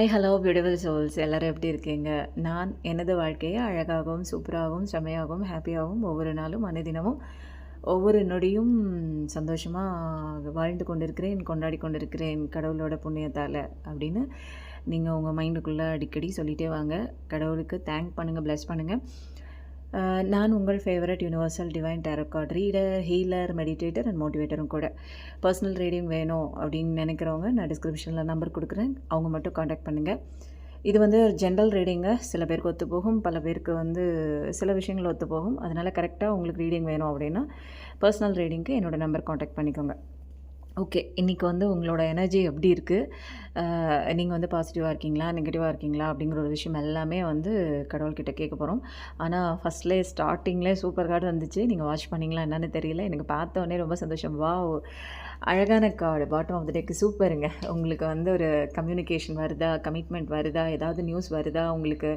Hi hello beautiful souls எல்லோரும் எப்படி இருக்கீங்க? நான் எனது வாழ்க்கையை அழகாகவும் சூப்பராகவும் செமையாகவும் ஹாப்பியாகவும் ஒவ்வொரு நாளும் அனுதினமும் ஒவ்வொரு நொடியும் சந்தோஷமாக வாழ்ந்து கொண்டிருக்கிறேன் கொண்டாடி கொண்டிருக்கிறேன் கடவுளோட புண்ணியத்தால் அப்படின்னு நீங்கள் உங்கள் மைண்டுக்குள்ளே அடிக்கடி சொல்லிகிட்டே வாங்க. கடவுளுக்கு தேங்க் பண்ணுங்கள் ப்ளஸ் பண்ணுங்கள் நான் உங்கள் favourite universal divine tarot card reader healer meditator and மோட்டிவேட்டரும் கூட. பர்சனல் ரீடிங் வேணும் அப்படின்னு நினைக்கிறவங்க நான் டிஸ்கிரிப்ஷனில் நம்பர் கொடுக்குறேன். அவங்க மட்டும் காண்டாக்ட் பண்ணுங்கள் இது வந்து ஜென்ரல் ரீடிங்கு சில பேருக்கு ஒத்து போகும் பல பேருக்கு வந்து சில விஷயங்கள் ஒத்து போகும் அதனால் கரெக்டாக உங்களுக்கு ரீடிங் வேணும் அப்படின்னா பர்சனல் ரீடிங்க்கு என்னோடய நம்பர் காண்டாக்ட் பண்ணிக்கோங்க. ஓகே இன்றைக்கி வந்து உங்களோட எனர்ஜி எப்படி இருக்குது நீங்கள் வந்து பாசிட்டிவாக இருக்கீங்களா? நெகட்டிவாக இருக்கீங்களா? அப்படிங்கிற ஒரு விஷயம் எல்லாமே வந்து கடவுள்கிட்ட கேட்க போகிறோம் ஆனால் ஃபஸ்ட்லேயே ஸ்டார்டிங்லேயே சூப்பர் கார்டு வந்துச்சு. நீங்கள் வாட்ச் பண்ணீங்களா என்னன்னு தெரியல. எனக்கு பார்த்தோன்னே ரொம்ப சந்தோஷம். வா அழகான card bottom of the deck சூப்பருங்க உங்களுக்கு வந்து ஒரு கம்யூனிகேஷன் வருதா? கமிட்மெண்ட் வருதா? ஏதாவது நியூஸ் வருதா? உங்களுக்கு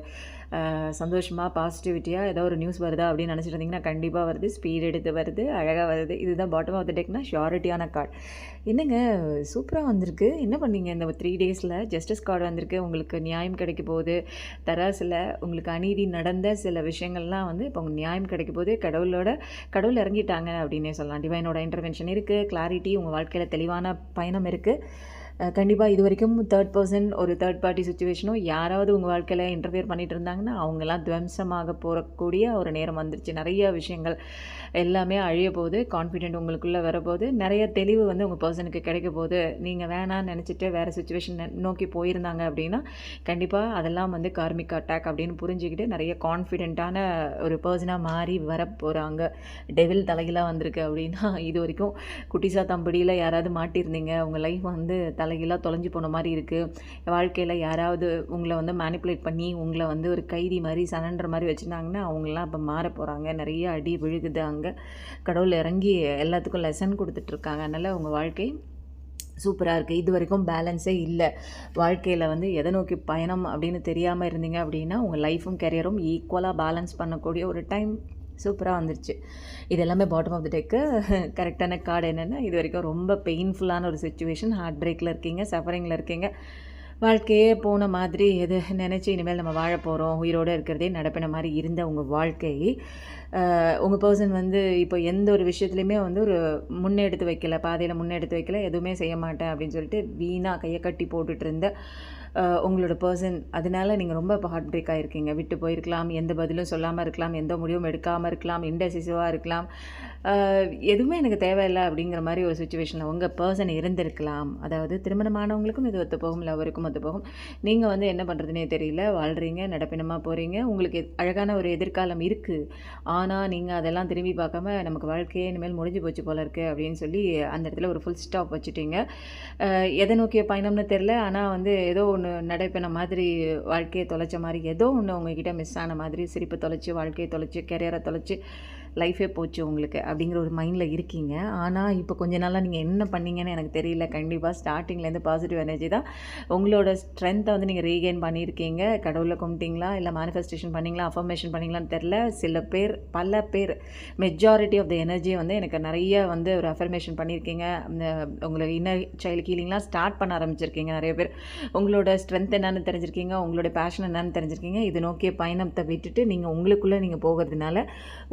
சந்தோஷமாக பாசிட்டிவிட்டியாக ஏதோ ஒரு நியூஸ் வருதா? அப்படின்னு நினச்சிட்டு இருந்தீங்கன்னா கண்டிப்பாக வருது. ஸ்பீட் எடுத்து வருது. அழகாக வருது. இதுதான் பாட்டம் ஆஃப் த டேக்னா ஷியாரிட்டியான கார்டு என்னங்க சூப்பராக வந்திருக்கு. என்ன பண்ணீங்க இந்த த்ரீ டேஸில்? ஜஸ்டிஸ் கார்டு வந்திருக்கு உங்களுக்கு நியாயம் கிடைக்க போகுது. தராசில் உங்களுக்கு அநீதி நடந்த சில விஷயங்கள்லாம் வந்து இப்போ உங்களுக்கு நியாயம் கிடைக்க போகுது. கடவுளோட கடவுள் இறங்கிட்டாங்க அப்படின்னே சொல்லலாம். டிவைனோட இன்டர்வென்ஷன் இருக்குது கிளாரிட்டி உங்கள் வாழ்க்கையில் தெளிவான பயணம் இருக்குது கண்டிப்பாக இது வரைக்கும் தேர்ட் பர்சன் ஒரு தேர்ட் பார்ட்டி சுச்சுவேஷனோ யாராவது உங்கள் வாழ்க்கையில் இன்டர்ஃபியர் பண்ணிகிட்டு இருந்தாங்கன்னா அவங்கெல்லாம் துவம்சமாக போகக்கூடிய ஒரு நேரம் வந்துருச்சு. நிறைய விஷயங்கள் எல்லாமே அழிய போகுது. கான்ஃபிடென்ட் உங்களுக்குள்ளே வரப்போகுது. நிறைய தெளிவு வந்து உங்கள் பர்சனுக்கு கிடைக்க போகுது. நீங்கள் வேணான்னு நினச்சிட்டு வேறு சுச்சுவேஷன் நோக்கி போயிருந்தாங்க அப்படின்னா கண்டிப்பாக அதெல்லாம் வந்து கார்மிக் அட்டாக் அப்படின்னு புரிஞ்சுக்கிட்டு நிறைய கான்ஃபிடென்ட்டான ஒரு பர்சனாக மாறி வர போகிறாங்க டெவில் தலைகளாக வந்திருக்கு அப்படின்னா இது வரைக்கும் குட்டிசா தம்படியில் யாராவது மாட்டியிருந்தீங்க. உங்கள் லைஃப் வந்து தலைகீழாக தொலைஞ்சு போன மாதிரி இருக்குது வாழ்க்கையில் யாராவது உங்களை வந்து மேனிப்புலேட் பண்ணி உங்களை வந்து ஒரு கைதி மாதிரி சனன்ற மாதிரி வச்சுருந்தாங்கன்னா அவங்களாம் இப்போ மாற போகிறாங்க நிறைய அடி விழுகுது அங்கே. கடவுள் இறங்கி எல்லாத்துக்கும் லெசன் கொடுத்துட்ருக்காங்க. அதனால் உங்கள் வாழ்க்கை சூப்பராக இருக்குது இது வரைக்கும் பேலன்ஸே இல்லை. வாழ்க்கையில் வந்து எதை நோக்கி பயணம் அப்படின்னு தெரியாமல் இருந்தீங்க அப்படின்னா உங்கள் லைஃபும் கெரியரும் ஈக்குவலாக பேலன்ஸ் பண்ணக்கூடிய ஒரு டைம் சூப்பராக வந்துருச்சு. இது எல்லாமே பாட்டம் ஆஃப் த டெக்கு கரெக்டான கார்டு என்னென்னா இது வரைக்கும் ரொம்ப பெயின்ஃபுல்லான ஒரு சுச்சுவேஷன் ஹார்ட் பிரேக்கில் இருக்கீங்க சஃபரிங்கில் இருக்கீங்க. வாழ்க்கையே போன மாதிரி எது நினச்சி இனிமேல் நம்ம வாழ போகிறோம் உயிரோடு இருக்கிறதே நடப்பின மாதிரி இருந்த உங்கள் வாழ்க்கை உங்கள் பர்சன் வந்து இப்போ எந்த ஒரு விஷயத்துலையுமே வந்து ஒரு முன்னெடுத்து வைக்கல பாதையில் முன்னெடுத்து வைக்கல எதுவுமே செய்ய மாட்டேன் அப்படின்னு சொல்லிட்டு வீணாக கையை கட்டி போட்டுட்டு இருந்த உங்களோட பர்சன் அதனால நீங்கள் ரொம்ப இப்போ ஹார்ட் பிரேக் ஆகிருக்கீங்க விட்டு போயிருக்கலாம் எந்த பதிலும் சொல்லாமல் இருக்கலாம் எந்த முடிவும் எடுக்காமல் இருக்கலாம் இன்டெசிசிவாக இருக்கலாம். எதுவுமே எனக்கு தேவையில்லை அப்படிங்கிற மாதிரி ஒரு சுச்சுவேஷனில் உங்கள் பர்சன் இருந்திருக்கலாம். அதாவது திருமணமானவங்களுக்கும் இது ஒத்து போகும் லவருக்கும் ஒத்து போகும். நீங்கள் வந்து என்ன பண்ணுறதுனே தெரியல வாழ்கிறீங்க நடப்பினமாக போகிறீங்க உங்களுக்கு எத்- அழகான ஒரு எதிர்காலம் இருக்குது ஆனால் நீங்கள் அதெல்லாம் திரும்பி பார்க்காம நமக்கு வாழ்க்கையே இனிமேல் முடிஞ்சு போச்சு போல இருக்குது அப்படின்னு சொல்லி அந்த இடத்துல ஒரு ஃபுல் ஸ்டாப் வச்சுட்டீங்க. எதை நோக்கிய பயணம்னு தெரில ஆனால் வந்து ஏதோ ஒன்று நடைப்பெண மாதிரி வாழ்க்கையை தொலைச்ச மாதிரி ஏதோ ஒன்று உங்ககிட்ட மிஸ் ஆன மாதிரி சிரிப்பு தொலைச்சி வாழ்க்கையை தொலைச்சி கெரியரை தொலைச்சி லைஃபே போச்சு உங்களுக்கு அப்படிங்கிற ஒரு மைண்டில் இருக்கீங்க. ஆனால் இப்போ கொஞ்ச நாளாக நீங்கள் என்ன பண்ணீங்கன்னு எனக்கு தெரியல. கண்டிப்பாக ஸ்டார்டிங்லேருந்து பாசிட்டிவ் எனர்ஜி தான் உங்களோட ஸ்ட்ரென்த்தை வந்து நீங்கள் ரீகெயின் பண்ணியிருக்கீங்க. கடவுளை கும்பிட்டீங்களா? இல்லை மேனிஃபெஸ்டேஷன் பண்ணிங்களா? அஃபர்மேஷன் பண்ணிங்களான்னு தெரில சில பேர் பல பேர் மெஜாரிட்டி ஆஃப் த எனர்ஜி வந்து எனக்கு நிறைய வந்து ஒரு அஃபர்மேஷன் பண்ணியிருக்கீங்க. அந்த உங்களை இன்னர் சைல்டு ஹீலிங்லாம் ஸ்டார்ட் பண்ண ஆரம்பிச்சிருக்கீங்க நிறைய பேர். உங்களோட ஸ்ட்ரென்த் என்னன்னு தெரிஞ்சிருக்கீங்க. உங்களோட பேஷன் என்னன்னு தெரிஞ்சிருக்கீங்க. இது நோக்கிய பயணத்தை விட்டுட்டு நீங்கள் உங்களுக்குள்ளே நீங்கள் போகிறதுனால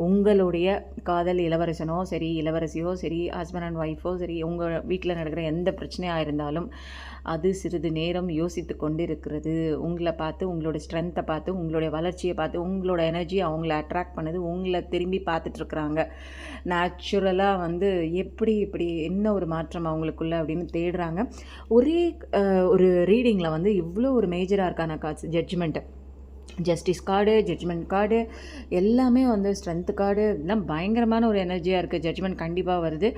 உங்களோட உங்களுடைய காதல் இளவரசனோ சரி இளவரசியோ சரி ஹஸ்பண்ட் அண்ட் ஒய்ஃபோ சரி உங்கள் வீட்டில் நடக்கிற எந்த பிரச்சனையாக இருந்தாலும் அது சிறிது நேரம் யோசித்து கொண்டு இருக்கிறது உங்களை பார்த்து உங்களோட ஸ்ட்ரென்த்தை பார்த்து உங்களுடைய வளர்ச்சியை பார்த்து உங்களோட எனர்ஜி அவங்கள அட்ராக்ட் பண்ணுது உங்களை திரும்பி பார்த்துட்ருக்குறாங்க நேச்சுரலாக வந்து எப்படி இப்படி என்ன ஒரு மாற்றம் அவங்களுக்குள்ள அப்படின்னு தேடுறாங்க. ஒரே ஒரு ரீடிங்கில் வந்து இவ்வளோ ஒரு மேஜராக இருக்கான காட்சி judgement justice card judgement card எல்லாமே வந்து ஸ்ட்ரென்த் கார்டு எல்லாம் பயங்கரமான ஒரு எனர்ஜியாக இருக்குது ஜட்ஜ்மெண்ட் கண்டிப்பாக வருது.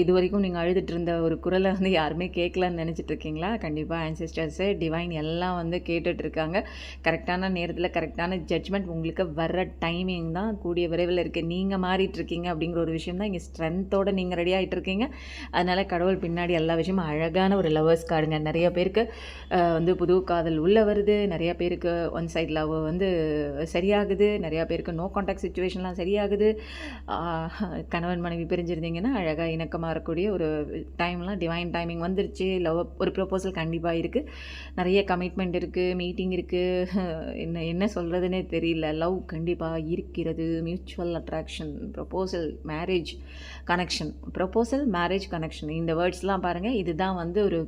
இது வரைக்கும் நீங்கள் அழுதுட்டு இருந்த ஒரு குரலை வந்து யாருமே கேட்கலான்னு நினச்சிட்டு இருக்கீங்களா? கண்டிப்பாக ஆன்சிஸ்டர்ஸு டிவைன் எல்லாம் வந்து கேட்டுட்ருக்காங்க கரெக்டான நேரத்தில் கரெக்டான ஜட்ஜ்மெண்ட் உங்களுக்கு வர்ற டைமிங் தான் கூடிய விரைவில் இருக்குது நீங்கள் மாறிட்டு இருக்கீங்க அப்படிங்கிற ஒரு விஷயம் தான் இங்கே ஸ்ட்ரென்த்தோடு நீங்கள் ரெடி ஆகிட்டு இருக்கீங்க. அதனால் கடவுள் பின்னாடி எல்லா விஷயமும் அழகான ஒரு லவர்ஸ் கார்டுங்க. நிறைய பேருக்கு வந்து புது காதல் உள்ளே வருது. நிறைய பேருக்கு ஒன் சைட் லவ் வந்து சரியாகுது. நிறையா பேருக்கு நோ காண்டாக்ட் சுச்சுவேஷன்லாம் சரியாகுது. கணவன் மனைவி பிரிஞ்சிருந்தீங்கன்னா அழகாக இணக்கமாக இருக்கக்கூடிய ஒரு டைம்லாம் டிவைன் டைமிங் வந்துருச்சு. லவ் ஒரு ப்ரொப்போசல் கண்டிப்பாக இருக்குது நிறைய கமிட்மெண்ட் இருக்குது மீட்டிங் இருக்குது என்ன என்ன சொல்கிறதுனே தெரியல. லவ் கண்டிப்பாக இருக்கிறது. Mutual attraction proposal marriage connection proposal marriage connection இந்த வேர்ட்ஸ்லாம் பாருங்கள் இதுதான் வந்து ஒரு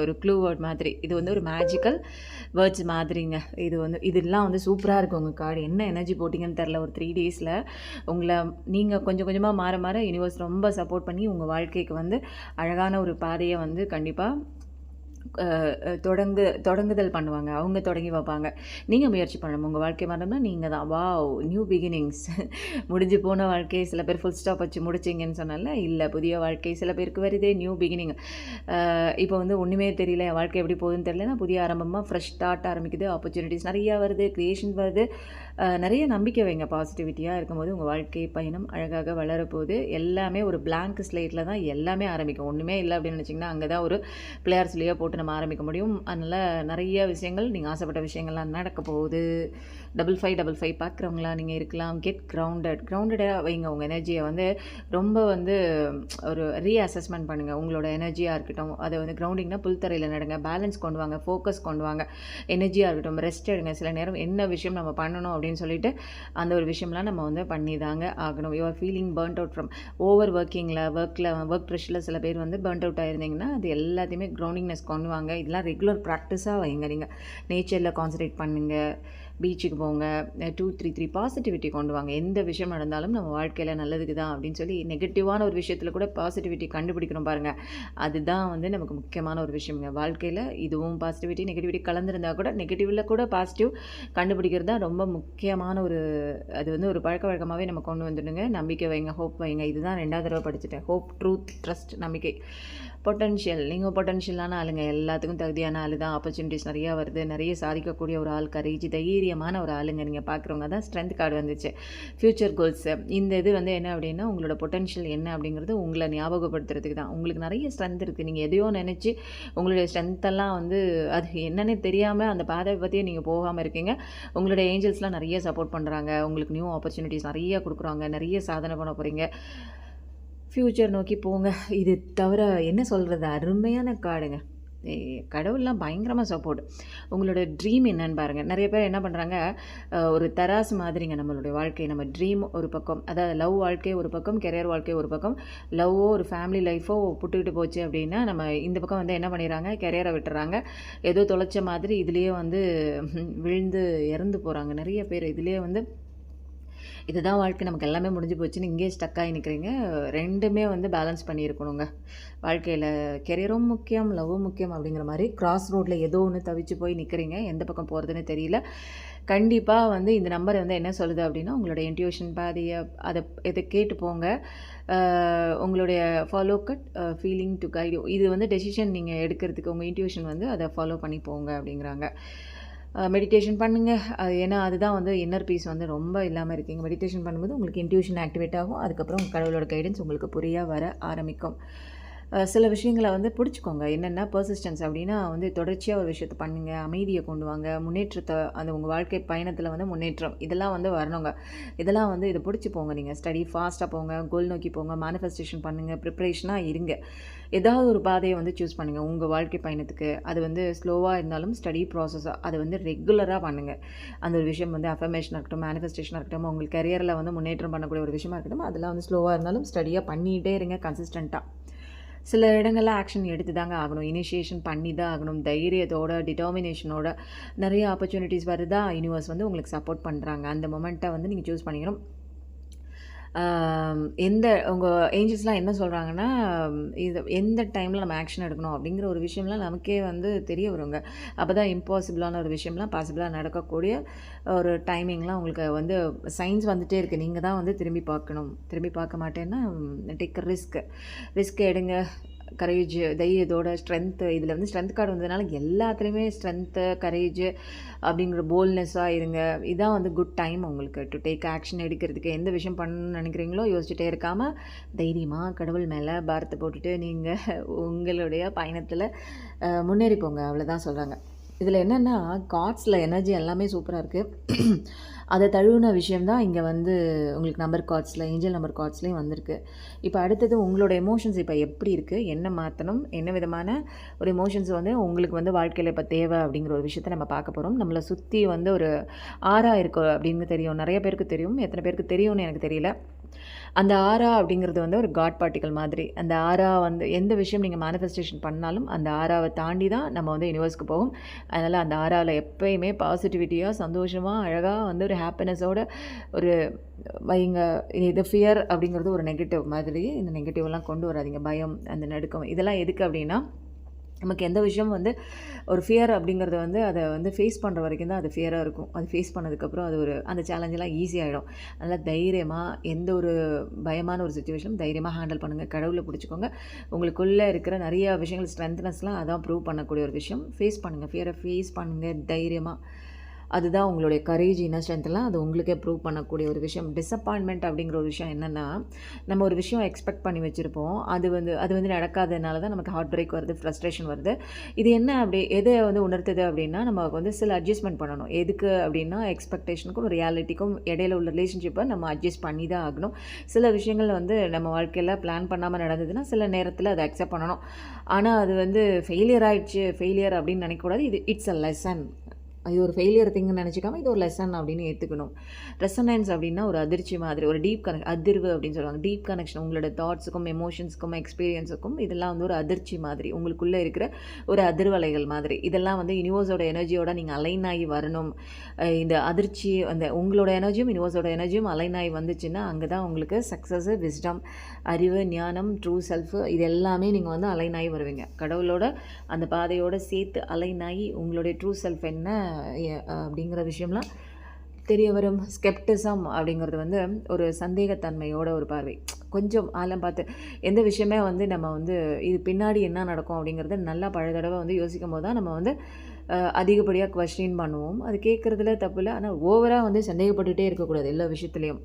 ஒரு க்ளூ வேர்ட் மாதிரி. இது வந்து ஒரு மேஜிக்கல் வேர்ட்ஸ் மாதிரிங்க. இது வந்து இதெல்லாம் வந்து சூப்பராக இருக்கும் உங்கள் கார்டு என்ன எனர்ஜி போட்டிங்கன்னு தெரில ஒரு த்ரீ டேஸில் உங்களை நீங்கள் கொஞ்சம் கொஞ்சமாக மாற மாற யூனிவர்ஸ் ரொம்ப சப்போர்ட் பண்ணி உங்கள் வாழ்க்கைக்கு வந்து அழகான ஒரு பாதையை வந்து கண்டிப்பாக தொடங்கு தொடங்குதல் பண்ணுவாங்க. அவங்க தொடங்கி வைப்பாங்க. நீங்கள் முயற்சி பண்ணணும். உங்கள் வாழ்க்கை மாறணும்னா நீங்கள் தான். வா நியூ பிகினிங்ஸ் முடிஞ்சு போன வாழ்க்கை சில பேர் ஃபுல் ஸ்டாப் வச்சு முடிச்சிங்கன்னு சொன்னால இல்லை புதிய வாழ்க்கை சில பேருக்கு வருது. நியூ பிகினிங் இப்போ வந்து ஒன்றுமே தெரியல. வாழ்க்கை எப்படி போகுதுன்னு தெரியலன்னா புதிய ஆரம்பமாக ஃப்ரெஷ் ஸ்டார்ட் ஆரம்பிக்குது. ஆப்பர்ச்சுனிட்டிஸ் நிறையா வருது. க்ரியேஷன் வருது. நிறைய நம்பிக்கை வைங்க. பாசிட்டிவிட்டியாக இருக்கும்போது உங்கள் வாழ்க்கை பயணம் அழகாக வளரப்போகுது. எல்லாமே ஒரு பிளாங்க் ஸ்லேட்டில் தான் எல்லாமே ஆரம்பிக்கும். ஒன்றுமே இல்லை அப்படின்னு நினச்சிங்கன்னா அங்கே தான் ஒரு பிளேயர்ஸ்லேயே போட்டு நம்ம ஆரம்பிக்க முடியும். அதனால் நிறைய விஷயங்கள் நீங்கள் ஆசைப்பட்ட விஷயங்கள்லாம் நடக்க போகுது. டபுள் ஃபைவ் டபுள் ஃபைவ் பார்க்குறவங்களா நீங்கள் இருக்கலாம். கெட் கிரவுண்டட் கிரவுண்டடாக வைங்க. உங்கள் எனர்ஜியை வந்து ரொம்ப வந்து ஒரு ரீஅசஸ்மெண்ட் பண்ணுங்கள் உங்களோட எனர்ஜியாக இருக்கட்டும். அதை வந்து கிரவுண்டிங்னா புல்தரையில் நடங்க. பேலன்ஸ் கொண்டு வாங்க. ஃபோக்கஸ் கொண்டு வாங்க. எனர்ஜியாக இருக்கட்டும். ரெஸ்ட் எடுங்க. சில நேரம் என்ன விஷயம் நம்ம பண்ணணும் அப்படின்னு சொல்லிட்டு அந்த ஒரு விஷயம்லாம் நம்ம வந்து பண்ணி தாங்க ஆகணும். You're feeling burnt out from over ஒர்க்கிங்கில் ஒர்க்கில் ஒர்க் ப்ரெஷரில் சில பேர் வந்து பேர்ன்ட் அவுட் ஆயிருந்தீங்கன்னா அது எல்லாத்தையுமே கிரவுண்டிங்னஸ் கொண்டு வாங்க. இதெல்லாம் ரெகுலர் ப்ராக்டிஸாக வைங்க நீங்கள் நேச்சரில் கான்சன்ட்ரேட் பண்ணுங்கள் பீச்சுக்கு போங்க டூ த்ரீ த்ரீ பாசிட்டிவிட்டி கொண்டு வாங்க. எந்த விஷயம் நடந்தாலும் நம்ம வாழ்க்கையில் நல்லதுக்கு தான் அப்படின்னு சொல்லி நெகட்டிவான ஒரு விஷயத்தில் கூட பாசிட்டிவிட்டி கண்டுபிடிக்கணும் பாருங்கள் அதுதான் வந்து நமக்கு முக்கியமான ஒரு விஷயங்க வாழ்க்கையில் இதுவும் பாசிட்டிவிட்டி நெகட்டிவிட்டி கலந்துருந்தால் கூட நெகட்டிவில் கூட பாசிட்டிவ் கண்டுபிடிக்கிறது தான் ரொம்ப முக்கியமான ஒரு அது வந்து ஒரு பழக்க வழக்கமாகவே நம்ம கொண்டு வந்துடுங்க நம்பிக்கை வைங்க ஹோப் வைங்க. இதுதான் ரெண்டாவது தடவை படிச்சுட்டேன். ஹோப் ட்ரூத் ட்ரஸ்ட் நம்பிக்கை. பொட்டன்ஷியல் நீங்கள் பொட்டன்ஷியலான ஆளுங்க. எல்லாத்துக்கும் தகுதியான ஆள் தான் ஆப்பர்ச்சுனிட்டிஸ் நிறையா வருது. நிறைய சாதிக்கக்கூடிய ஒரு ஆள் கரேஜ் தைரியமான ஒரு ஆளுங்க நீங்கள் பார்க்குறவங்க தான் ஸ்ட்ரென்த் கார்டு வந்துச்சு. ஃப்யூச்சர் கோல்ஸு இந்த இது வந்து என்ன அப்படின்னா உங்களோட பொட்டன்ஷியல் என்ன அப்படிங்கிறது உங்களை ஞாபகப்படுத்துறதுக்கு தான். உங்களுக்கு நிறைய ஸ்ட்ரென்த் இருக்குது நீங்கள் எதையோ நினச்சி உங்களுடைய ஸ்ட்ரென்த்தெல்லாம் வந்து அது என்னென்னு தெரியாமல் அந்த பாதை பற்றியே நீங்கள் போகாமல் இருக்கீங்க. உங்களுடைய ஏஞ்சல்ஸ்லாம் நிறைய சப்போர்ட் பண்ணுறாங்க உங்களுக்கு நியூ ஆப்பர்ச்சுனிட்டிஸ் நிறைய கொடுக்குறாங்க. நிறைய சாதனை பண்ண போகிறீங்க ஃப்யூச்சர் நோக்கி போங்க. இது தவிர என்ன சொல்கிறது அருமையான காடுங்க. கடவுள்லாம் பயங்கரமாக சப்போர்ட் உங்களோட ட்ரீம் என்னன்னு பாருங்கள் நிறைய பேர் என்ன பண்ணுறாங்க ஒரு தராசு மாதிரிங்க நம்மளுடைய வாழ்க்கை. நம்ம ட்ரீம் ஒரு பக்கம் அதாவது லவ் வாழ்க்கை ஒரு பக்கம் கெரியர் வாழ்க்கை ஒரு பக்கம் லவ்வோ ஒரு ஃபேமிலி லைஃபோ புட்டுக்கிட்டு போச்சு அப்படின்னா நம்ம இந்த பக்கம் வந்து என்ன பண்ணிடுறாங்க? கெரியரை விட்டுறாங்க. ஏதோ தொலைச்ச மாதிரி இதுலேயே வந்து விழுந்து இறந்து போகிறாங்க நிறைய பேர் இதுலேயே வந்து இதுதான் வாழ்க்கை. நமக்கு எல்லாமே முடிஞ்சு போச்சுன்னு இங்கேயே ஸ்டக்காகி நிற்கிறீங்க ரெண்டுமே வந்து பேலன்ஸ் பண்ணியிருக்கணுங்க. வாழ்க்கையில் கெரியரும் முக்கியம் லவ்வும் முக்கியம் அப்படிங்கிற மாதிரி கிராஸ் ரோட்டில் ஏதோ ஒன்று தவிச்சு போய் நிற்கிறீங்க எந்த பக்கம் போகிறதுன்னு தெரியல. கண்டிப்பாக வந்து இந்த நம்பர் வந்து என்ன சொல்லுது அப்படின்னா உங்களோட இன்ட்யூஷன் பாதியை அதை இதை கேட்டு போங்க. உங்களுடைய follow gut feeling to guide இது வந்து டெசிஷன் நீங்கள் எடுக்கிறதுக்கு உங்கள் இன்ட்யூஷன் வந்து அதை ஃபாலோ பண்ணி போங்க அப்படிங்கிறாங்க. மெடிடேஷன் பண்ணுங்கள் அது ஏன்னா அதுதான் வந்து இன்னர் பீஸ் வந்து ரொம்ப இல்லாமல் இருக்கீங்க மெடிடேஷன் பண்ணும்போது உங்களுக்கு இன்ட்யூஷன் ஆக்டிவேட் ஆகும். அதுக்கப்புறம் கடவுளோட கைடன்ஸ் உங்களுக்கு புரிய வர ஆரம்பிக்கும். சில விஷயங்களை வந்து பிடிச்சிக்கோங்க. என்னென்னா பர்சிஸ்டன்ஸ் அப்படின்னா வந்து தொடர்ச்சியாக ஒரு விஷயத்த பண்ணுங்கள் அமைதியை கொண்டு வாங்க முன்னேற்றத்தை அந்த உங்கள் வாழ்க்கை பயணத்தில் வந்து முன்னேற்றம் இதெல்லாம் வந்து வரணுங்க. இதெல்லாம் வந்து இதை பிடிச்சி போங்க நீங்கள் ஸ்டடி ஃபாஸ்ட்டாக போங்க கோல் நோக்கி போங்க மேனிஃபெஸ்டேஷன் பண்ணுங்கள் ப்ரிப்ரேஷனாக இருங்க. ஏதாவது ஒரு பாதையை வந்து சூஸ் பண்ணுங்கள் உங்கள் வாழ்க்கை பயணத்துக்கு. அது வந்து ஸ்லோவாக இருந்தாலும் ஸ்டடி ப்ராசஸாக அது வந்து ரெகுலராக பண்ணுங்கள் அந்த ஒரு விஷயம் வந்து அஃபர்மேஷனாக இருக்கட்டும் மேனிஃபெஸ்டேஷனாக இருக்கட்டும் உங்கள் கரியரில் வந்து முன்னேற்றம் பண்ணக்கூடிய ஒரு விஷயமா இருக்கட்டும் அதெல்லாம் வந்து ஸ்லோவாக இருந்தாலும் ஸ்டடியாக பண்ணிகிட்டே இருங்க கன்சிஸ்டண்ட்டாக சில இடங்களில் ஆக்ஷன் எடுத்து தாங்க ஆகணும். இனிஷியேஷன் பண்ணி தான் ஆகணும். தைரியத்தோட டிட்டர்மினேஷனோட நிறைய ஆப்பர்ச்சுனிட்டிஸ் வருதா? யூனிவர்ஸ் வந்து உங்களுக்கு சப்போர்ட் பண்ணுறாங்க அந்த மொமெண்ட்டை வந்து நீங்கள் சூஸ் பண்ணிக்கணும். எந்த உங்கள் ஏஞ்சல்ஸ்லாம் என்ன சொல்கிறாங்கன்னா இது எந்த டைமில் நம்ம ஆக்ஷன் எடுக்கணும் அப்படிங்கிற ஒரு விஷயம்லாம் நமக்கே வந்து தெரிய வருங்க. அப்போ தான் இம்பாசிபிளான ஒரு விஷயம்லாம் பாசிபிளாக நடக்கக்கூடிய ஒரு டைமிங்லாம் உங்களுக்கு வந்து சயின்ஸ் வந்துகிட்டே இருக்குது நீங்கள் தான் வந்து திரும்பி பார்க்கணும். திரும்பி பார்க்க மாட்டேன்னா டேக் ரிஸ்க் ரிஸ்க் எடுங்க. கரேஜ் தைரியத்தோட ஸ்ட்ரென்த்து இதில் வந்து ஸ்ட்ரென்த் கார்டு வந்ததுனால எல்லாத்துலேயுமே ஸ்ட்ரென்த்து கரேஜ் அப்படிங்கிற போல்னஸ்ஸாக இருங்க. இதான் வந்து குட் டைம் உங்களுக்கு டு டேக் ஆக்ஷன் எடுக்கிறதுக்கு. எந்த விஷயம் பண்ணணும்னு நினைக்கிறீங்களோ யோசிச்சுட்டே இருக்காமல் தைரியமாக கடவுள் மேலே பாரத்தை போட்டுட்டு நீங்கள் உங்களுடைய பயணத்தில் முன்னேறி போங்க. அவ்வளோதான் சொல்கிறாங்க இதில் என்னென்னா கார்ட்ஸில் எனர்ஜி எல்லாமே சூப்பராக இருக்குது அதை தழுவின விஷயம் தான் இங்கே வந்து உங்களுக்கு நம்பர் கார்ட்ஸில் ஏஞ்சல் நம்பர் கார்ட்ஸ்லேயும் வந்திருக்கு. இப்போ அடுத்தது உங்களோட எமோஷன்ஸ் இப்போ எப்படி இருக்குது என்ன மாற்றணும் என்ன விதமான ஒரு எமோஷன்ஸ் வந்து உங்களுக்கு வந்து வாழ்க்கையில் இப்போ தேவை அப்படிங்கிற ஒரு விஷயத்த நம்ம பார்க்க போகிறோம் நம்மளை சுற்றி வந்து ஒரு ஆறாக இருக்கும் அப்படின்னு தெரியும். நிறைய பேருக்கு தெரியும். எத்தனை பேருக்கு தெரியும்னு எனக்கு தெரியல. அந்த ஆரா அப்படிங்கிறது வந்து ஒரு காட் பார்ட்டிக்கல் மாதிரி. அந்த ஆரா வந்து எந்த விஷயம் நீங்கள் மேனிஃபெஸ்டேஷன் பண்ணாலும் அந்த ஆராவை தாண்டி தான் நம்ம வந்து யூனிவர்ஸ்க்கு போகும் அதனால் அந்த ஆராவில் எப்போயுமே பாசிட்டிவிட்டியாக சந்தோஷமாக அழகாக வந்து ஒரு ஹாப்பினஸோட ஒரு பயங்க இது ஃபியர் அப்படிங்கிறது ஒரு நெகட்டிவ் மாதிரி இந்த நெகட்டிவ்லாம் கொண்டு வராதிங்க. பயம் அந்த நடுக்கம் இதெல்லாம் எதுக்கு அப்படின்னா நமக்கு எந்த விஷயம் வந்து ஒரு ஃபியர் அப்படிங்கிறத வந்து அதை வந்து ஃபேஸ் பண்ணுற வரைக்கும் தான் அது ஃபியராக இருக்கும். அது ஃபேஸ் பண்ணதுக்கப்புறம் அது ஒரு அந்த சேலஞ்செல்லாம் ஈஸியாகிடும் அதனால் தைரியமாக எந்த ஒரு பயமான ஒரு சுச்சுவேஷனும் தைரியமாக ஹேண்டில் பண்ணுங்கள் கடவுளை பிடிச்சிக்கோங்க. உங்களுக்குள்ளே இருக்கிற நிறைய விஷயங்கள் ஸ்ட்ரென்த்னஸ்லாம் அதான் ப்ரூவ் பண்ணக்கூடிய ஒரு விஷயம். ஃபேஸ் பண்ணுங்கள் ஃபியரை ஃபேஸ் பண்ணுங்கள் தைரியமாக அதுதான் உங்களுடைய கரேஜ் இன்னர் ஸ்ட்ரென்த்லாம் அது உங்களுக்கே ப்ரூவ் பண்ணக்கூடிய ஒரு விஷயம். டிசப்பாயின்மெண்ட் அப்படிங்கிற ஒரு விஷயம் என்னென்னா நம்ம ஒரு விஷயம் எக்ஸ்பெக்ட் பண்ணி வச்சுருப்போம். அது வந்து அது வந்து நடக்காததுனால தான் நமக்கு ஹார்ட் பிரேக் வருது ஃப்ரஸ்ட்ரேஷன் வருது. இது என்ன அப்படி எதை வந்து உணர்த்துது அப்படின்னா நம்ம வந்து சில அட்ஜஸ்ட்மெண்ட் பண்ணணும். எதுக்கு அப்படின்னா எக்ஸ்பெக்டேஷனுக்கும் ரியாலிட்டிக்கும் இடையில உள்ள ரிலேஷன்ஷிப்பை நம்ம அட்ஜஸ்ட் பண்ணி தான் ஆகணும். சில விஷயங்கள் வந்து நம்ம வாழ்க்கையில் பிளான் பண்ணாமல் நடந்ததுன்னா சில நேரத்தில் அதை அக்செப்ட் பண்ணணும். ஆனால் அது வந்து ஃபெயிலியர் ஆயிடுச்சு ஃபெயிலியர் அப்படின்னு நினைக்கக்கூடாது. இது இட்ஸ் அ லெசன் இது ஒரு ஃபெயிலியர் திங்னு நினச்சிக்காம இது ஒரு லெசன் அப்படின்னு ஏற்றுக்கணும் ரெசனன்ஸ் அப்படின்னா ஒரு அதிர்ச்சி மாதிரி ஒரு டீப் கனெக்ட் அதிர்வு அப்படின்னு சொல்லுவாங்க. டீப் கனெக்ஷன் உங்களோட தாட்ஸுக்கும் எமோஷன்ஸுக்கும் எக்ஸ்பீரியன்ஸுக்கும் இதெல்லாம் வந்து ஒரு அதிர்ச்சி மாதிரி உங்களுக்குள்ளே இருக்கிற ஒரு அதிர்வலைகள் மாதிரி. இதெல்லாம் வந்து யூனிவர்ஸோட எனர்ஜியோட நீங்கள் அலைன் ஆகி வரணும். இந்த அதிர்ச்சி அந்த உங்களோட எனர்ஜியும் யூனிவர்ஸோட எனர்ஜியும் அலைன் ஆகி வந்துச்சுன்னா அங்கே தான் உங்களுக்கு சக்ஸஸு விஸ்டம் அறிவு ஞானம் ட்ரூ செல்ஃபு இது எல்லாமே நீங்கள் வந்து அலைன் ஆகி வருவீங்க. கடவுளோட அந்த பாதையோடு சேர்த்து அலைன் ஆகி உங்களுடைய ட்ரூ செல்ஃப் என்ன அப்படிங்கிற விஷயம்லாம் தெரிய வரும். ஸ்கெப்டிசம் அப்படிங்கிறது வந்து ஒரு சந்தேகத்தன்மையோட ஒரு பார்வை. கொஞ்சம் ஆழம் பார்த்து எந்த விஷயமே வந்து நம்ம வந்து இது பின்னாடி என்ன நடக்கும் அப்படிங்கிறத நல்லா பழைய தடவை வந்து யோசிக்கும் போது தான் நம்ம வந்து அதிகப்படியாக கொஸ்டின் பண்ணுவோம். அது கேட்குறதுல தப்பு இல்லை. ஆனால் ஓவராக வந்து சந்தேகப்பட்டுகிட்டே இருக்கக்கூடாது எல்லா விஷயத்துலேயும்.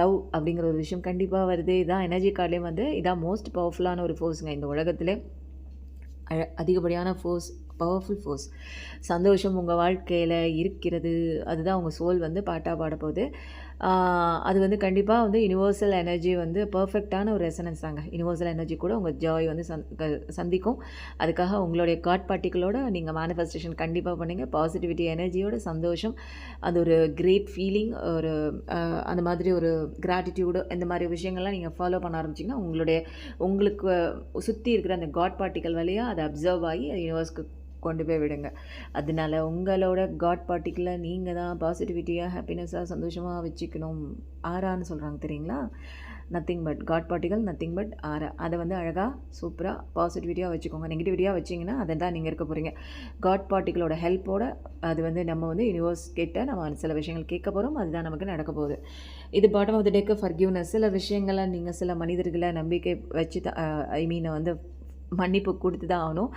லவ் அப்படிங்கிற ஒரு விஷயம் கண்டிப்பாக வருது. இதான் எனர்ஜி கார்ட்லேயும் வந்து இதான் மோஸ்ட் பவர்ஃபுல்லான ஒரு ஃபோர்ஸுங்க இந்த உலகத்திலே அதிகப்படியான ஃபோர்ஸ் பவர்ஃபுல் ஃபோர்ஸ் சந்தோஷம் உங்கள் வாழ்க்கையில் இருக்கிறது அதுதான் உங்கள் சோல் வந்து பாட்டாக பாட போகுது. அது வந்து கண்டிப்பாக வந்து யூனிவர்சல் எனர்ஜி வந்து பர்ஃபெக்டான ஒரு ரெசனன்ஸ் தாங்க. யூனிவர்சல் எனர்ஜி கூட உங்கள் ஜாய் வந்து சந்திக்கும். அதுக்காக உங்களுடைய காட் பார்ட்டிகளோட நீங்கள் மேனிஃபெஸ்டேஷன் கண்டிப்பாக பண்ணுங்கள் பாசிட்டிவிட்டி எனர்ஜியோட சந்தோஷம் அது ஒரு கிரேட் ஃபீலிங் ஒரு அந்த மாதிரி ஒரு கிராட்டிடியூடு இந்த மாதிரி விஷயங்கள்லாம் நீங்கள் ஃபாலோ பண்ண ஆரம்பிச்சிங்கன்னா உங்களுடைய உங்களுக்கு சுற்றி இருக்கிற அந்த காட் பார்ட்டிக்கல் வழியாக அதை அப்சர்வ் ஆகி யூனிவர்ஸ்க்கு கொண்டு போய் விடுங்க. அதனால உங்களோட காட் பார்ட்டிக்கில் நீங்கள் தான் பாசிட்டிவிட்டியாக ஹாப்பினஸ்ஸாக சந்தோஷமாக வச்சுக்கணும். ஆறான்னு சொல்கிறாங்க தெரியுங்களா? நத்திங் பட் காட் பார்ட்டிகள் நத்திங் பட் ஆரா அதை வந்து அழகாக சூப்பராக பாசிட்டிவிட்டியாக வச்சுக்கோங்க. நெகட்டிவிட்டியாக வச்சிங்கன்னா அதை தான் நீங்கள் இருக்க போகிறீங்க காட் பார்ட்டிகளோட ஹெல்ப்போட அது வந்து நம்ம வந்து யூனிவர்ஸ் கிட்ட நம்ம சில விஷயங்கள் கேட்க போகிறோம் அதுதான் நமக்கு நடக்க போகுது. இது பாட்டம் ஆஃப் த டேக்கு ஃபர்கியூனஸ் சில விஷயங்களை நீங்கள் சில மனிதர்களை நம்பிக்கை வச்சு ஐ மீனை வந்து மன்னிப்பு கொடுத்து தான் ஆகணும்.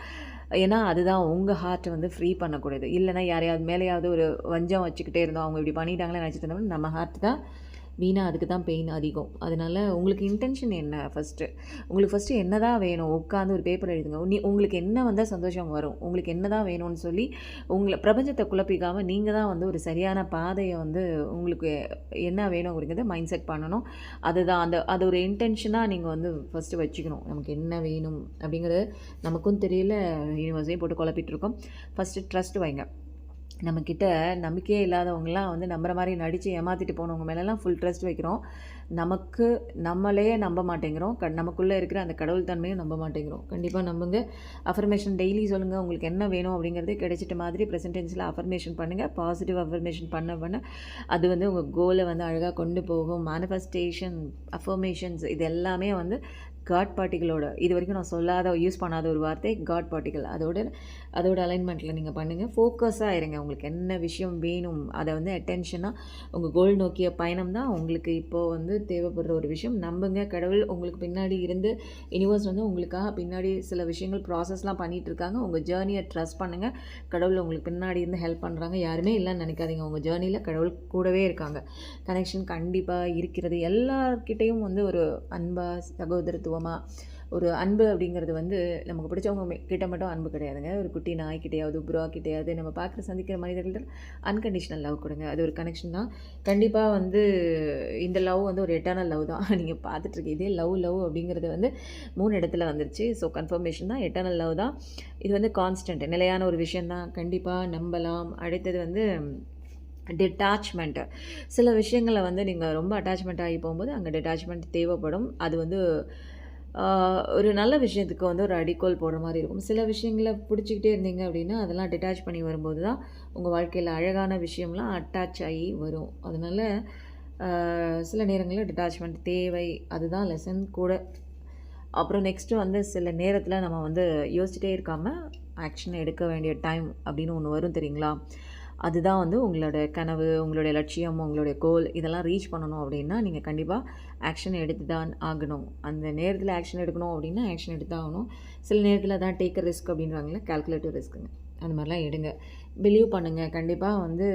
ஏன்னா அதுதான் உங்கள் ஹார்ட்டை வந்து ஃப்ரீ பண்ணக்கூடியது. இல்லைனா யாரையாவது மேலேயாவது ஒரு வஞ்சம் வச்சுக்கிட்டே இருந்தோம் அவங்க இப்படி பண்ணிட்டாங்களே நினச்சிட்டு இருந்தோம்னா நம்ம ஹார்ட் தான் வீணாக அதுக்கு தான் பெயின் அதிகம். அதனால் உங்களுக்கு இன்டென்ஷன் என்ன ஃபஸ்ட்டு உங்களுக்கு ஃபஸ்ட்டு என்ன தான் வேணும்? உட்காந்து ஒரு பேப்பர் எழுதுங்க. நீ உங்களுக்கு என்ன வந்தால் சந்தோஷம் வரும்? உங்களுக்கு என்ன தான் வேணும்னு சொல்லி உங்களை பிரபஞ்சத்தை குழப்பிக்காமல் நீங்கள் தான் வந்து ஒரு சரியான பாதையை வந்து உங்களுக்கு என்ன வேணும் அப்படிங்கிறத மைண்ட் செட் பண்ணணும். அதுதான் அந்த அது ஒரு இன்டென்ஷனாக நீங்கள் வந்து ஃபஸ்ட்டு வச்சுக்கணும். நமக்கு என்ன வேணும் அப்படிங்கிறது நமக்கும் தெரியல யூனிவர்ஸையும் போட்டு குழப்பிட்டுருக்கோம் ஃபஸ்ட்டு ட்ரஸ்ட் வைங்க. நம்மக்கிட்ட நம்பிக்கையே இல்லாதவங்களாம் வந்து நம்புற மாதிரி நடித்து ஏமாற்றிட்டு போனவங்க மேலெலாம் ஃபுல் ட்ரஸ்ட் வைக்கிறோம். நமக்கு நம்மளையே நம்ப மாட்டேங்கிறோம். க நமக்குள்ளே இருக்கிற அந்த கடவுள் தன்மையும் நம்ப மாட்டேங்கிறோம். கண்டிப்பாக நம்புங்க. அஃபர்மேஷன் டெய்லி சொல்லுங்கள் உங்களுக்கு என்ன வேணும் அப்படிங்கிறது கிடைச்சிட்ட மாதிரி ப்ரெசன்டென்ஸில் அஃபர்மேஷன் பண்ணுங்கள் பாசிட்டிவ் அஃபர்மேஷன் பண்ண பண்ண அது வந்து உங்கள் கோலை வந்து அழகாக கொண்டு போகும். மேனிஃபெஸ்டேஷன் அஃபர்மேஷன்ஸ் இது எல்லாமே வந்து காட் பார்ட்டிகளோட இது வரைக்கும் நான் சொல்லாத யூஸ் பண்ணாத ஒரு வார்த்தை காட் பார்ட்டிகள் அதோட அதோட அலைன்மெண்ட்டில் நீங்கள் பண்ணுங்கள் ஃபோக்கஸாக இருங்க. உங்களுக்கு என்ன விஷயம் வேணும் அதை வந்து அட்டென்ஷனாக உங்கள் கோல் நோக்கிய பயணம் தான் உங்களுக்கு இப்போது வந்து தேவைப்படுற ஒரு விஷயம். நம்புங்க கடவுள். உங்களுக்கு பின்னாடி இருந்து யூனிவர்ஸ் வந்து உங்களுக்காக பின்னாடி சில விஷயங்கள் ப்ராசஸ்லாம் பண்ணிகிட்ருக்காங்க உங்கள் ஜேர்னியை ட்ரஸ்ட் பண்ணுங்கள் கடவுள் உங்களுக்கு பின்னாடி இருந்து ஹெல்ப் பண்ணுறாங்க யாருமே இல்லைன்னு நினைக்காதீங்க. உங்கள் ஜேர்னியில் கடவுள் கூடவே இருக்காங்க. கனெக்ஷன் கண்டிப்பாக இருக்கிறது. எல்லார்கிட்டையும் வந்து ஒரு அன்பாக சகோதரத்துவமாக ஒரு அன்பு அப்படிங்கிறது வந்து நமக்கு பிடிச்சவங்க கிட்ட மட்டும் அன்பு கிடையாதுங்க. ஒரு குட்டி நாய்க்கிட்டையாவது புறா கிட்டையாவது நம்ம பார்க்குற சந்திக்கிற மனிதர்கள்ட்ட அன்கண்டிஷனல் லவ் கொடுங்க. அது ஒரு கனெக்ஷன் தான். கண்டிப்பாக வந்து இந்த லவ் வந்து ஒரு எட்டர்னல் லவ் தான். நீங்கள் பார்த்துட்ருக்கீங்க இதே லவ் லவ் அப்படிங்கிறது வந்து மூணு இடத்துல வந்துருச்சு. ஸோ கன்ஃபர்மேஷன் தான் எட்டர்னல் லவ் தான். இது வந்து கான்ஸ்டன்ட் நிலையான ஒரு விஷயந்தான் கண்டிப்பாக நம்பலாம். அடுத்தது வந்து டிட்டாச்மெண்ட்டு சில விஷயங்களை வந்து நீங்கள் ரொம்ப அட்டாச்மெண்ட் ஆகி போகும்போது அங்கே டிட்டாச்மெண்ட் தேவைப்படும். அது வந்து ஒரு நல்ல விஷயத்துக்கு வந்து ஒரு அடிக்கோல் போடுற மாதிரி இருக்கும். சில விஷயங்களை பிடிச்சிக்கிட்டே இருந்தீங்க அப்படின்னா அதெல்லாம் டிட்டாச் பண்ணி வரும்போது தான் உங்கள் வாழ்க்கையில் அழகான விஷயம்லாம் அட்டாச் ஆகி வரும். அதனால் சில நேரங்களில் டிட்டாச்மெண்ட் தேவை. அதுதான் லெசன் கூட. அப்புறம் நெக்ஸ்ட்டு வந்து சில நேரத்தில் நம்ம வந்து யோசிச்சிட்டே இருக்காமல் ஆக்ஷன் எடுக்க வேண்டிய டைம் அப்படின்னு ஒன்று வரும் தெரியுங்களா? அதுதான் வந்து உங்களோட கனவு உங்களுடைய லட்சியம் உங்களுடைய கோல் இதெல்லாம் ரீச் பண்ணணும் அப்படின்னா நீங்கள் கண்டிப்பாக ஆக்ஷன் எடுத்து தான் ஆகணும். அந்த நேரத்தில் ஆக்ஷன் எடுக்கணும் அப்படின்னா ஆக்ஷன் எடுத்து ஆகணும் சில நேரத்தில் தான் டேக் ரிஸ்க் அப்படின்றாங்களே கால்குலேட்டிவ் ரிஸ்க்குங்க அந்த மாதிரிலாம் எடுங்க. பிலீவ் பண்ணுங்கள் கண்டிப்பாக வந்து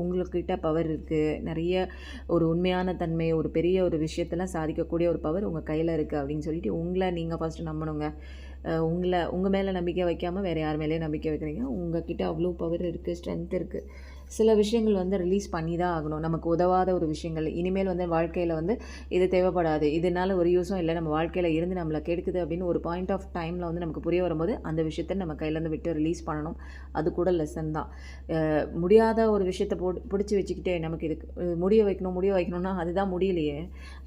உங்களுக்கிட்ட பவர் இருக்குது நிறைய ஒரு உண்மையான தன்மை ஒரு பெரிய ஒரு விஷயத்தெல்லாம் சாதிக்கக்கூடிய ஒரு பவர் உங்கள் கையில் இருக்குது அப்படின்னு சொல்லிட்டு உங்களை நீங்கள் ஃபஸ்ட்டு நம்பணுங்க. உங்களை உங்கள் மேலே நம்பிக்கை வைக்காமல் வேறு யார் மேலேயும் நம்பிக்கை வைக்கிறீங்க உங்ககிட்ட அவ்வளோ பவர் இருக்குது ஸ்ட்ரென்த் இருக்குது சில விஷயங்கள் வந்து ரிலீஸ் பண்ணி தான் ஆகணும். நமக்கு உதவாத ஒரு விஷயங்கள். இனிமேல் வந்து வாழ்க்கையில் வந்து இது தேவைப்படாது. இதனால் ஒரு யூஸும் இல்லை. நம்ம வாழ்க்கையில் இருந்து நம்மளை கெடுக்குது அப்படின்னு ஒரு பாயிண்ட் ஆஃப் டைமில் வந்து நமக்கு புரிய வரும்போது அந்த விஷயத்தை நம்ம கையிலேருந்து விட்டு ரிலீஸ் பண்ணணும். அது கூட லெசன் தான். முடியாத ஒரு விஷயத்தை போட்டு பிடிச்சி வச்சுக்கிட்டே நமக்கு இதுக்கு முடிய வைக்கணும் முடிய வைக்கணும்னா அதுதான் முடியலையே.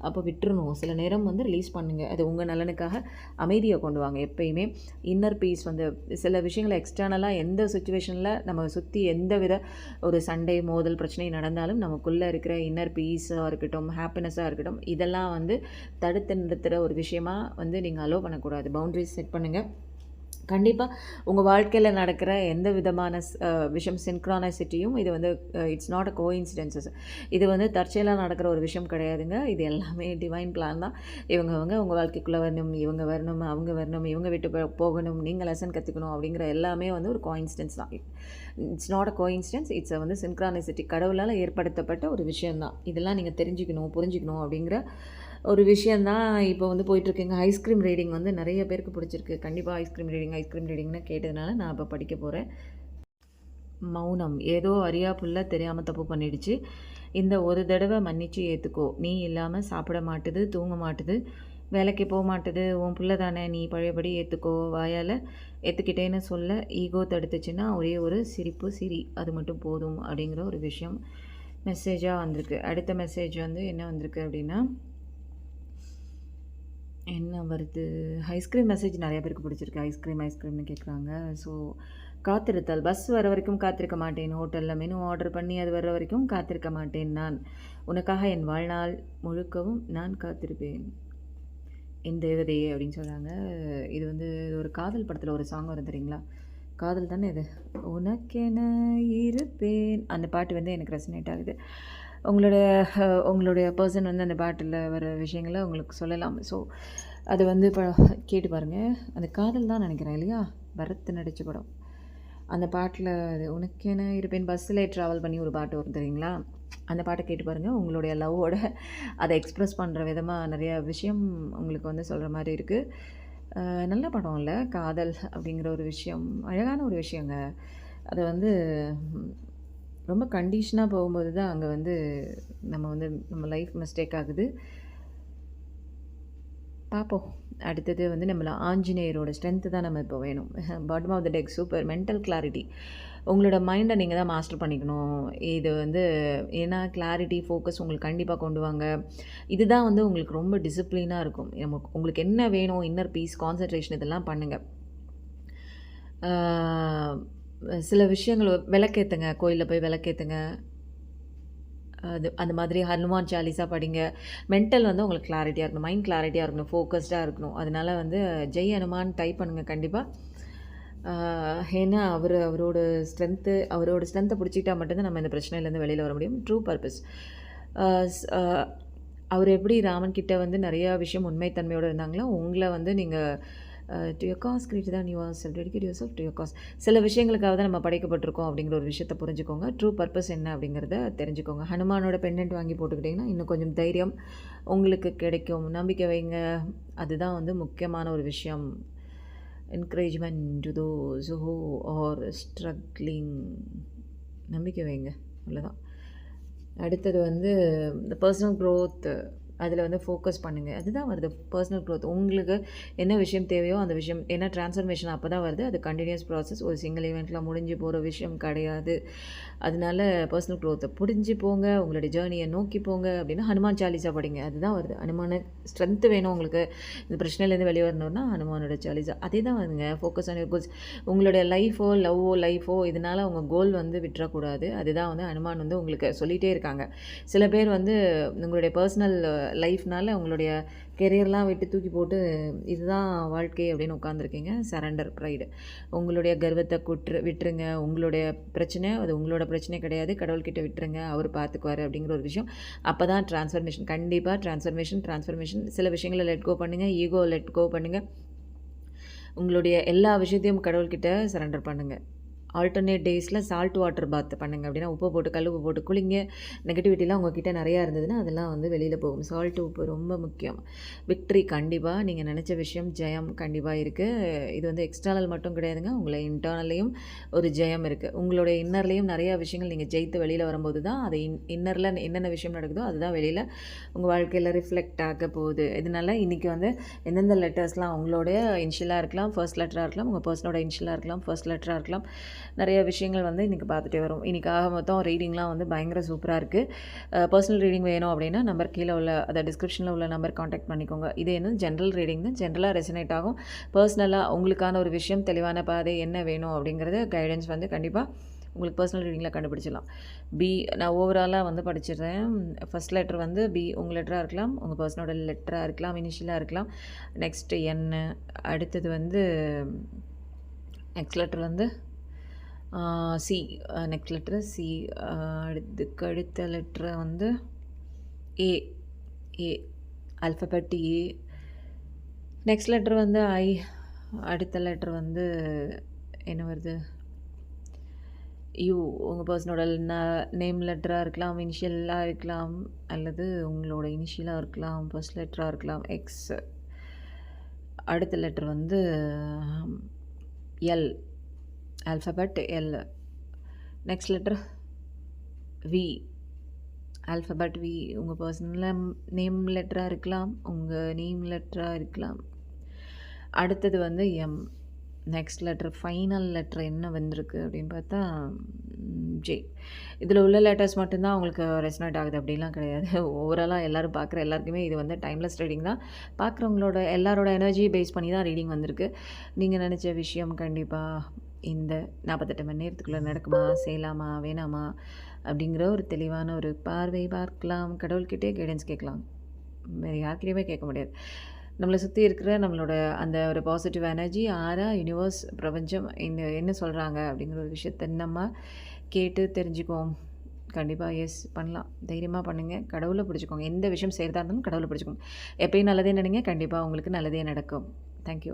அப்போ விட்டுருணும் சில நேரம் வந்து ரிலீஸ் பண்ணுங்கள் அது உங்கள் நலனுக்காக அமைதியை கொண்டு வாங்க எப்பயுமே. இன்னர் பீஸ் வந்து சில விஷயங்களை எக்ஸ்டர்னலாக எந்த சுச்சுவேஷனில் நம்ம சுற்றி எந்த வித ஒரு சண்டை மோதல் பிரச்சனை நடந்தாலும் நமக்குள்ளே இருக்கிற இன்னர் பீஸாக இருக்கட்டும் ஹாப்பினஸாக இருக்கட்டும் இதெல்லாம் வந்து தடுத்து நிறுத்துகிற ஒரு விஷயமாக வந்து நீங்கள் அலோவ் பண்ணக்கூடாது. பவுண்டரிஸ் செட் பண்ணுங்கள் கண்டிப்பாக உங்கள் வாழ்க்கையில் நடக்கிற எந்த விதமான ஸ்- அஹ் விஷயம் இது வந்து it's not a coincidences இது வந்து தற்செயலாக நடக்கிற ஒரு விஷயம் கிடையாதுங்க. இது எல்லாமே டிவைன் பிளான் தான். இவங்க அவங்க உங்கள் வாழ்க்கைக்குள்ளே வரணும் இவங்க வரணும் அவங்க வரணும் இவங்க விட்டு போகணும் நீங்கள் லெசன் கற்றுக்கணும் அப்படிங்கிற எல்லாமே வந்து ஒரு கோயின்சிடென்ஸ் தான். It's not a coincidence it's வந்து சின்க்ரானசிட்டி கடவுளால் ஏற்படுத்தப்பட்ட ஒரு விஷயந்தான் இதெல்லாம் நீங்கள் தெரிஞ்சுக்கணும் புரிஞ்சுக்கணும் அப்படிங்கிற ஒரு விஷயந்தான் இப்போ வந்து போயிட்டுருக்கேங்க. ஐஸ்கிரீம் ரீடிங் வந்து நிறைய பேருக்கு பிடிச்சிருக்கு. கண்டிப்பாக ஐஸ்கிரீம் ரீடிங் ஐஸ்கிரீம் ரீடிங்னு கேட்டதுனால நான் இப்போ படிக்க போகிறேன் மௌனம். ஏதோ அறியா புள்ள தெரியாமல் தப்பு பண்ணிடுச்சு. இந்த ஒரு தடவை மன்னிச்சு ஏற்றுக்கோ நீ இல்லாமல் சாப்பிட மாட்டுது தூங்க மாட்டுது வேலைக்கு போக மாட்டுது. உன் பிள்ளை தானே நீ பழையபடி ஏற்றுக்கோ வாயால் ஏற்றுக்கிட்டேன்னு சொல்ல ஈகோ தடுத்துச்சுன்னா ஒரே ஒரு சிரிப்பு சிரி. அது மட்டும் போதும் அப்படிங்கிற ஒரு விஷயம் மெசேஜாக வந்திருக்கு. அடுத்த மெசேஜ் வந்து என்ன வந்திருக்கு அப்படின்னா என்ன வருது? ஐஸ்கிரீம் மெசேஜ் நிறைய பேருக்கு பிடிச்சிருக்கு. ஐஸ்கிரீம் ஐஸ்கிரீம்னு கேட்குறாங்க ஸோ காத்திருத்தல். பஸ் வர வரைக்கும் காத்திருக்க மாட்டேன். ஹோட்டலில் மெனு ஆர்டர் பண்ணி அது வர வரைக்கும் காத்திருக்க மாட்டேன் நான். உனக்காக என் வாழ்நாள் முழுக்கவும் நான் காத்திருப்பேன். என் தேவதையே அப்படின்னு சொல்கிறாங்க இது வந்து ஒரு காதல் படத்தில் ஒரு சாங் வரும் தெரியுங்களா? காதல் தானே இது? உனக்கென இருப்பேன். அந்த பாட்டு வந்து எனக்கு ரெசனேட் ஆகுது. உங்களோட உங்களுடைய பர்சன் வந்து அந்த பாட்டில் வர விஷயங்களை உங்களுக்கு சொல்லலாம். ஸோ அது வந்து இப்போ கேட்டு பாருங்கள் அந்த காதல் தான் நினைக்கிறேன் இல்லையா? பரத் நடித்த படம். அந்த பாட்டில் அது உனக்கென இருப்பேன்? பஸ்ஸில் ட்ராவல் பண்ணி ஒரு பாட்டு வரும் தெரியுங்களா? அந்த பாட்டை கேட்டு பாருங்கள் உங்களுடைய லவ்வோட அதை எக்ஸ்ப்ரெஸ் பண்ணுற விதமாக நிறைய விஷயம் உங்களுக்கு வந்து சொல்கிற மாதிரி இருக்குது நல்ல படம் இல்லை? காதல் அப்படிங்கிற ஒரு விஷயம் அழகான ஒரு விஷயங்க. அதை வந்து ரொம்ப கண்டிஷனாக போகும்போது தான் அங்கே வந்து நம்ம வந்து நம்ம லைஃப் மிஸ்டேக் ஆகுது. பார்ப்போம் அடுத்தது வந்து நம்மள ஆஞ்சநேயரோட ஸ்ட்ரென்த்து தான் நம்ம இப்போ வேணும். Bottom of the deck super mental clarity உங்களோட மைண்டை நீங்கள் தான் மாஸ்டர் பண்ணிக்கணும். இது வந்து ஏன்னா கிளாரிட்டி ஃபோக்கஸ் உங்களுக்கு கண்டிப்பாக கொண்டு வாங்க. இதுதான் வந்து உங்களுக்கு ரொம்ப டிசிப்ளினாக இருக்கும். நமக்கு உங்களுக்கு என்ன வேணும் இன்னர் பீஸ் கான்சன்ட்ரேஷன் இதெல்லாம் பண்ணுங்கள் சில விஷயங்கள் விளக்கேற்றுங்க கோயிலில் போய் விளக்கேற்றுங்க அது அந்த மாதிரி ஹனுமான் சாலிஸாக படிங்க. மென்டல் வந்து உங்களுக்கு கிளாரிட்டியாக இருக்கணும் மைண்ட் கிளாரிட்டியாக இருக்கணும் ஃபோக்கஸ்டாக இருக்கணும். அதனால வந்து ஜெய் ஹனுமான் டைப் பண்ணுங்கள் கண்டிப்பாக ஏன்னா அவர் அவரோட ஸ்ட்ரென்த்து அவரோட ஸ்ட்ரென்த்தை பிடிச்சிக்கிட்டா மட்டும்தான் நம்ம இந்த பிரச்சனையிலேருந்து வெளியில் வர முடியும். ட்ரூ பர்பஸ் அவர் எப்படி ராமன் கிட்ட வந்து நிறையா விஷயம் உண்மைத்தன்மையோடு இருந்தாங்களோ உங்களை வந்து நீங்கள் டு யர் காஸ் கிரியேட் தான் you are self dedicate yourself to your cause சில விஷயங்களுக்காக தான் நம்ம படைக்கப்பட்டிருக்கோம் அப்படிங்கிற ஒரு விஷயத்தை புரிஞ்சுக்கோங்க. ட்ரூ பர்பஸ் என்ன அப்படிங்கிறத தெரிஞ்சுக்கோங்க. ஹனுமானோட பெண்டன்ட் வாங்கி போட்டுக்கிட்டிங்கன்னா இன்னும் கொஞ்சம் தைரியம் உங்களுக்கு கிடைக்கும். நம்பிக்கை வைங்க. அதுதான் வந்து முக்கியமான ஒரு விஷயம். Encouragement to those who are struggling நம்பிக்கை வைங்க. அவ்வளோதான் அடுத்தது வந்து இந்த பர்சனல் க்ரோத் அதில் வந்து ஃபோக்கஸ் பண்ணுங்கள் அதுதான் வருது பர்சனல் க்ரோத் உங்களுக்கு என்ன விஷயம் தேவையோ அந்த விஷயம் ஏன்னா ட்ரான்ஸ்ஃபர்மேஷன் அப்போ தான் வருது. அது கண்டினியூஸ் ப்ராசஸ் ஒரு சிங்கிள் ஈவெண்ட்டில் முடிஞ்சு போகிற விஷயம் கிடையாது. அதனால பர்சனல் க்ரோத்தை புரிஞ்சு போங்க. உங்களுடைய ஜேர்னியை நோக்கி போங்க அப்படின்னா ஹனுமான் சாலிசா படிங்க. அதுதான் வருது. ஹனுமான ஸ்ட்ரென்த்து வேணும் உங்களுக்கு. இந்த பிரச்சனையிலேருந்து வெளியே வரணும்னா ஹனுமானோட சாலிசா. அதே தான் வருங்க ஃபோக்கஸ் ஆன் கோல்ஸ் உங்களுடைய லைஃபோ லவ்வோ லைஃபோ இதனால் அவங்க கோல் வந்து விட்டுறக்கூடாது. அதுதான் வந்து ஹனுமான் வந்து உங்களுக்கு சொல்லிகிட்டே இருக்காங்க. சில பேர் வந்து உங்களுடைய பர்சனல் லைஃப்னால உங்களுடைய கெரியர்லாம் விட்டு தூக்கி போட்டு இதுதான் வாழ்க்கை அப்படின்னு உட்காந்துருக்கீங்க சரண்டர் ப்ரைடு உங்களுடைய கர்வத்தை குற்று விட்டுருங்க. உங்களுடைய பிரச்சனை அது உங்களோட பிரச்சனை கிடையாது. கடவுள்கிட்ட விட்டுருங்க. அவர் பார்த்துக்குவார் அப்படிங்கிற ஒரு விஷயம். அப்போ தான் டிரான்ஸ்ஃபர்மேஷன் கண்டிப்பாக ட்ரான்ஸ்ஃபர்மேஷன் ட்ரான்ஸ்ஃபர்மேஷன் சில விஷயங்களை லெட் கோ பண்ணுங்கள் ஈகோ லெட் கோ பண்ணுங்கள் உங்களுடைய எல்லா விஷயத்தையும் கடவுள்கிட்ட சரண்டர் பண்ணுங்கள் ஆல்டர்னேட் டேஸில் சால்ட் வாட்டர் பாத் பண்ணுங்க அப்படின்னா உப்பு போட்டு கல் உப்பு போட்டு குளிங்க. நெகட்டிவிட்டிலாம் உங்ககிட்ட நிறையா இருந்ததுன்னா அதெல்லாம் வந்து வெளியில் போகும். சால்ட் உப்பு ரொம்ப முக்கியம். விக்ட்ரி கண்டிப்பாக நீங்கள் நினச்ச விஷயம் ஜெயம் கண்டிப்பாக இருக்குது இது வந்து எக்ஸ்டர்னல் மட்டும் கிடையாதுங்க. உங்களை இன்டர்னல்லையும் ஒரு ஜெயம் இருக்குது உங்களுடைய இன்னர்லேயும் நிறையா விஷயங்கள் நீங்கள் ஜெயித்து வெளியில் வரும்போது தான் அது இன் இன்னரில் என்னென்ன விஷயம் நடக்குதோ அதுதான் வெளியில் உங்கள் வாழ்க்கையில் ரிஃப்ளெக்ட் ஆக போகுது. இதனால் இன்றைக்கி வந்து எந்தெந்த லெட்டர்ஸ்லாம் உங்களுடைய இன்ஷியலாக இருக்கலாம் ஃபர்ஸ்ட் லெட்டராக இருக்கலாம் உங்கள் பர்சனோட இன்ஷியலாக இருக்கலாம் ஃபர்ஸ்ட் லெட்டராக இருக்கலாம். நிறைய விஷயங்கள் வந்து இன்றைக்கி பார்த்துட்டே வரும். இன்றைக்காக மொத்தம் ரீடிங்லாம் வந்து பயங்கர சூப்பராக இருக்குது பர்சனல் ரீடிங் வேணும் அப்படின்னா நம்பர் கீழே உள்ள அதை டிஸ்கிரிப்ஷனில் உள்ள நம்பர் காண்டாக்ட் பண்ணிக்கோங்க. இது என்ன? ஜென்ரல் ரீடிங் தான். ஜென்ரலாக ரெசனேட் ஆகும். பர்சனலாக உங்களுக்கான ஒரு விஷயம் தெளிவான பாதை என்ன வேணும் அப்படிங்கிறது கைடன்ஸ் வந்து கண்டிப்பாக உங்களுக்கு பர்சனல் ரீடிங்கில் கண்டுபிடிச்சிடலாம். பி நான் ஓவராலாக வந்து படிச்சிடுறேன் ஃபஸ்ட் லெட்டர் வந்து பி உங்கள் லெட்டராக இருக்கலாம். உங்கள் பர்சனோட லெட்டராக இருக்கலாம். இனிஷியலாக இருக்கலாம். நெக்ஸ்ட்டு என் அடுத்தது வந்து நெக்ஸ்ட் லெட்டர் வந்து சி நெக்ஸ்ட் லெட்ரு சி அடுத்துக்கு அடுத்த லெட்ரு வந்து A A alphabet A next letter வந்து ஐ அடுத்த லெட்ரு வந்து என்ன வருது? யூ உங்கள் பர்சனோட ந நேம் லெட்டராக இருக்கலாம் இனிஷியலாக இருக்கலாம் அல்லது உங்களோட இனிஷியலாக இருக்கலாம் ஃபர்ஸ்ட் லெட்டராக இருக்கலாம் எக்ஸ் அடுத்த லெட்ரு வந்து L alphabet L next letter V alphabet V உங்கள் பர்சனலில் நேம் லெட்டராக இருக்கலாம். உங்கள் நேம் லெட்டராக இருக்கலாம். அடுத்தது வந்து M next letter final letter என்ன வந்திருக்கு அப்படின்னு பார்த்தா ஜே இதில் உள்ள லெட்டர்ஸ் மட்டும்தான் அவங்களுக்கு ரெசனேட் ஆகுது. அப்படிலாம் கிடையாது. ஓவராலாக எல்லோரும் பார்க்குற எல்லாருக்குமே இது வந்து டைம்லெஸ் ரீடிங் தான். பார்க்குறவங்களோட எல்லாரோட எனர்ஜியை பேஸ் பண்ணி தான் ரீடிங் வந்திருக்கு. நீங்கள் நினச்ச விஷயம் கண்டிப்பாக இந்த நாற்பத்தெட்டு மணி நேரத்துக்குள்ளே நடக்குமா செய்யலாமா வேணாமா அப்படிங்கிற ஒரு தெளிவான ஒரு பார்வை பார்க்கலாம். கடவுள்கிட்டே கைடன்ஸ் கேட்கலாம். வேறு யார்கிட்டையுமே கேட்க முடியாது. நம்மளை சுற்றி இருக்கிற நம்மளோட அந்த ஒரு பாசிட்டிவ் எனர்ஜி ஆரா யூனிவர்ஸ் பிரபஞ்சம் இந்த என்ன சொல்கிறாங்க அப்படிங்கிற ஒரு விஷயத்த நம்ம கேட்டு தெரிஞ்சுக்குவோம். கண்டிப்பாக எஸ் பண்ணலாம். தைரியமாக பண்ணுங்கள் கடவுளை பிடிச்சிக்கோங்க. எந்த விஷயம் செய்கிறதா இருந்தாலும் கடவுளை பிடிச்சிக்கோங்க. எப்பயும் நல்லதே நினைங்க. கண்டிப்பாக உங்களுக்கு நல்லதே நடக்கும். தேங்க்யூ